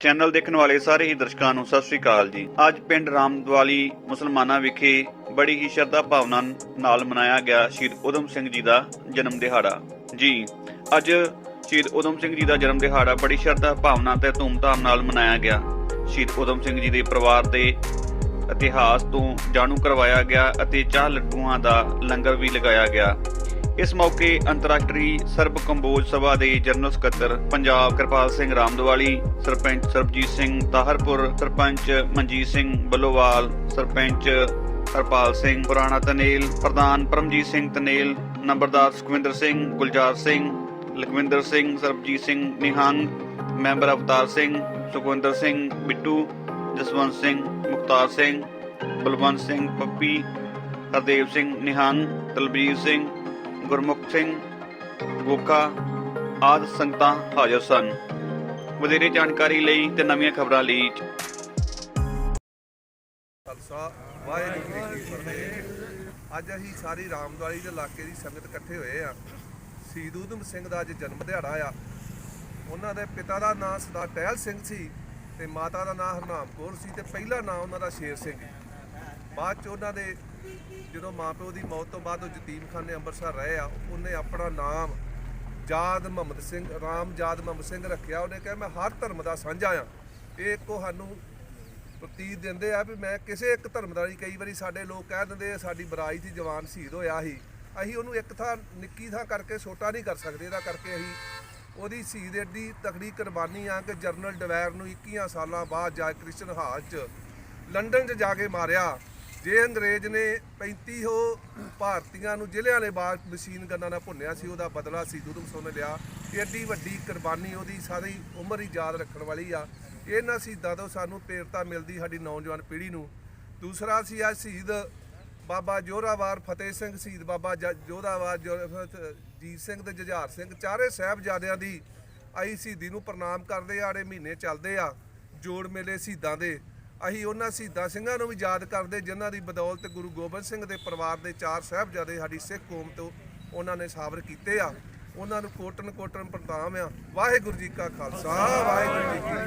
Channel ਦੇਖਣ ਵਾਲੇ ਸਾਰੇ ਹੀ ਦਰਸ਼ਕਾਂ ਨੂੰ ਸਤਿ ਸ੍ਰੀ ਅਕਾਲ ਜੀ। ਅੱਜ ਪਿੰਡ ਰਾਮਦਵਾਲੀ ਮੁਸਲਮਾਨਾਂ ਵਿਖੇ ਬੜੀ ਹੀ ਸ਼ਰਧਾ ਭਾਵਨਾ ਨਾਲ ਮਨਾਇਆ ਗਿਆ ਸ਼ਹੀਦ ਉਦਮ ਸਿੰਘ ਜੀ ਦਾ ਜਨਮ ਦਿਹਾੜਾ। ਜੀ, ਅੱਜ ਸ਼ਹੀਦ ਉਦਮ ਸਿੰਘ ਜੀ ਦਾ ਜਨਮ ਦਿਹਾੜਾ ਬੜੀ ਸ਼ਰਧਾ ਭਾਵਨਾ ਤੇ ਧੂਮਧਾਮ ਨਾਲ ਮਨਾਇਆ ਗਿਆ। ਸ਼ਹੀਦ ਉਦਮ ਸਿੰਘ ਜੀ ਦੇ ਪਰਿਵਾਰ ਦੇ ਇਤਿਹਾਸ ਤੋਂ ਜਾਣੂ ਕਰਵਾਇਆ ਗਿਆ ਅਤੇ ਚਾਹ ਲੱਡੂਆਂ ਦਾ ਲੰਗਰ ਵੀ ਲਗਾਇਆ ਗਿਆ। ਇਸ ਮੌਕੇ ਅੰਤਰਰਾਸ਼ਟਰੀ ਸਰਬ ਕੰਬੋਜ ਸਭਾ ਦੇ ਜਨਰਲ ਸਕੱਤਰ ਪੰਜਾਬ ਕਿਰਪਾਲ ਸਿੰਘ ਰਾਮਦਵਾਲੀ, ਸਰਪੰਚ ਸਰਬਜੀਤ ਸਿੰਘ ਤਾਹਰਪੁਰ, ਸਰਪੰਚ ਮਨਜੀਤ ਸਿੰਘ ਬੱਲੋਵਾਲ, ਸਰਪੰਚ ਹਰਪਾਲ ਸਿੰਘ, ਪੁਰਾਣਾ ਤਨੇਲ, ਪ੍ਰਧਾਨ ਪਰਮਜੀਤ ਸਿੰਘ ਤਨੇਲ, ਨੰਬਰਦਾਰ ਸੁਖਵਿੰਦਰ ਸਿੰਘ, ਗੁਲਜ਼ਾਰ ਸਿੰਘ, ਲਖਵਿੰਦਰ ਸਿੰਘ, ਸਰਬਜੀਤ ਸਿੰਘ ਨਿਹੰਗ, ਮੈਂਬਰ ਅਵਤਾਰ ਸਿੰਘ, ਸੁਖਵਿੰਦਰ ਸਿੰਘ ਬਿੱਟੂ, ਜਸਵੰਤ ਸਿੰਘ ਮੁਖਤਾਰ ਸਿੰਘ, ਬਲਵੰਤ ਸਿੰਘ ਪੱਪੀ, ਹਰਦੇਵ ਸਿੰਘ ਨਿਹੰਗ, ਦਲਬੀਰ ਸਿੰਘ ਗੁਰਮੁਖ ਸਿੰਘ, ਗੋਕਾ ਆਦ ਸੰਗਤਾਂ ਹਾਜ਼ਰ ਸਨ। ਵਧੇਰੇ ਜਾਣਕਾਰੀ ਲਈ ਤੇ ਨਵੀਆਂ ਖਬਰਾਂ ਲਈ ਖਾਲਸਾ, ਵਾਹਿਗੁਰੂ ਜੀ ਕੀ ਫਤਿਹ। ਅੱਜ ਅਸੀਂ ਸਾਰੀ ਰਾਮਦਵਾਲੀ ਦੇ ਇਲਾਕੇ ਦੀ ਸੰਗਤ ਇਕੱਠੇ ਹੋਏ ਆ ਸ਼ਹੀਦ ਊਧਮ ਸਿੰਘ ਦਾ ਅੱਜ ਜਨਮ ਦਿਹਾੜਾ ਆ। ਉਹਨਾਂ ਦੇ ਪਿਤਾ ਦਾ ਨਾਮ ਸਰਦਾਰ ਟਹਿਲ ਸਿੰਘ ਸੀ ਤੇ ਮਾਤਾ ਦਾ ਨਾਮ ਹਰਨਾਮ ਕੌਰ ਸੀ ਤੇ ਪਹਿਲਾ ਨਾਮ ਉਹਨਾਂ ਦਾ ਸ਼ੇਰ ਸਿੰਘ। ਬਾਅਦ ਚ ਉਹਨਾਂ ਦੇ ਜਦੋਂ ਮਾਪਿਓ ਦੀ ਮੌਤ ਤੋਂ ਬਾਅਦ ਉਹ ਯਤੀਮਖਾਨੇ ਅੰਮ੍ਰਿਤਸਰ ਰਹੇ ਆ, ਉਹਨੇ ਆਪਣਾ ਨਾਮ ਜਾਦ ਮੁਹੰਮਦ ਸਿੰਘ, ਰਾਮ ਜਾਦ ਮੁਹੰਮਦ ਸਿੰਘ ਰੱਖਿਆ। ਉਹਨੇ ਕਿਹਾ, ਮੈਂ ਹਰ ਧਰਮ ਦਾ ਸਾਂਝਾ ਆ। ਇਹ ਇੱਕੋ ਸਾਨੂੰ ਪ੍ਰਤੀਤ ਦਿੰਦੇ ਆ ਵੀ ਮੈਂ ਕਿਸੇ ਇੱਕ ਧਰਮ ਦਾ ਨਹੀਂ, ਕਈ ਵਾਰੀ ਸਾਡੇ ਲੋਕ ਕਹਿ ਦਿੰਦੇ ਆ, ਸਾਡੀ ਬਰਾਈ ਦੀ ਜਵਾਨ ਸ਼ਹੀਦ ਹੋਇਆ ਸੀ। ਅਸੀਂ ਉਹਨੂੰ ਇੱਕ ਥਾਂ, ਨਿੱਕੀ ਥਾਂ ਕਰਕੇ ਛੋਟਾ ਨਹੀਂ ਕਰ ਸਕਦੇ, ਇਹਦਾ ਕਰਕੇ ਅਸੀਂ ਉਹਦੀ ਸ਼ਹੀਦ ਏਡੀ ਤਕੜੀ ਕੁਰਬਾਨੀ ਆ ਕਿ ਜਰਨਲ ਡਵੈਰ ਨੂੰ 21 ਸਾਲਾਂ ਬਾਅਦ ਜਾ ਕੇ ਕ੍ਰਿਸਚਨ ਹਾਲ 'ਚ ਲੰਡਨ 'ਚ ਜਾ ਕੇ ਮਾਰਿਆ। ਜੇ ਅੰਗਰੇਜ਼ ਨੇ 35 ਹੋ ਭਾਰਤੀਆਂ ਨੂੰ ਜ਼ਿਲ੍ਹਿਆਂ ਵਾਲੇ ਬਾਗ ਮਸ਼ੀਨ ਗੰਨਾਂ ਨਾਲ ਭੁੰਨਿਆ ਸੀ, ਉਹਦਾ ਬਦਲਾ ਸੀ, ਦੁਦਮ ਸੋ ਲਿਆ। ਐਡੀ ਵੱਡੀ ਕੁਰਬਾਨੀ ਉਹਦੀ ਸਾਰੀ ਉਮਰ ਹੀ ਯਾਦ ਰੱਖਣ ਵਾਲੀ ਆ। ਇਹਨਾਂ ਸ਼ਹੀਦਾਂ ਤੋਂ ਸਾਨੂੰ ਪ੍ਰੇਰਤਾ ਮਿਲਦੀ ਸਾਡੀ ਨੌਜਵਾਨ ਪੀੜ੍ਹੀ ਨੂੰ। ਦੂਸਰਾ ਸੀ ਆ ਸ਼ਹੀਦ ਬਾਬਾ ਜੋਰਾਵਾਰ ਫਤਿਹ ਸਿੰਘ, ਸ਼ਹੀਦ ਬਾਬਾ ਜ- ਜੋਰਾਵਾਰ ਜੋ- ਜੀਤ ਸਿੰਘ ਤੇ ਜੁਝਾਰ ਸਿੰਘ। ਚਾਰੇ ਸਾਹਿਬਜ਼ਾਦਿਆਂ ਦੀ ਅਸੀਂ ਸ਼ਹੀਦੀ ਨੂੰ ਪ੍ਰਣਾਮ ਕਰਦੇ ਆੜੇ ਮਹੀਨੇ ਚੱਲਦੇ ਆ ਜੋੜ ਮੇਲੇ ਸ਼ਹੀਦਾਂ ਦੇ। ਅਸੀਂ ਉਹਨਾਂ ਸ਼ਹੀਦਾਂ ਸਿੰਘਾਂ ਨੂੰ ਵੀ ਯਾਦ ਕਰਦੇ, ਜਿਨ੍ਹਾਂ ਦੀ ਬਦੌਲਤ ਗੁਰੂ ਗੋਬਿੰਦ ਸਿੰਘ ਦੇ ਪਰਿਵਾਰ ਦੇ ਚਾਰ ਸਾਹਿਬਜ਼ਾਦੇ ਸਾਡੀ ਸਿੱਖ ਕੌਮ ਤੋਂ ਉਹਨਾਂ ਨੇ ਸਾਬਰ ਕੀਤੇ ਆ। ਉਹਨਾਂ ਨੂੰ ਕੋਟਨ ਕੋਟਨ ਪ੍ਰਤਾਮ ਆ। ਵਾਹਿਗੁਰੂ ਜੀ ਕਾ ਖਾਲਸਾ, ਵਾਹਿਗੁਰੂ ਜੀ ਕੀ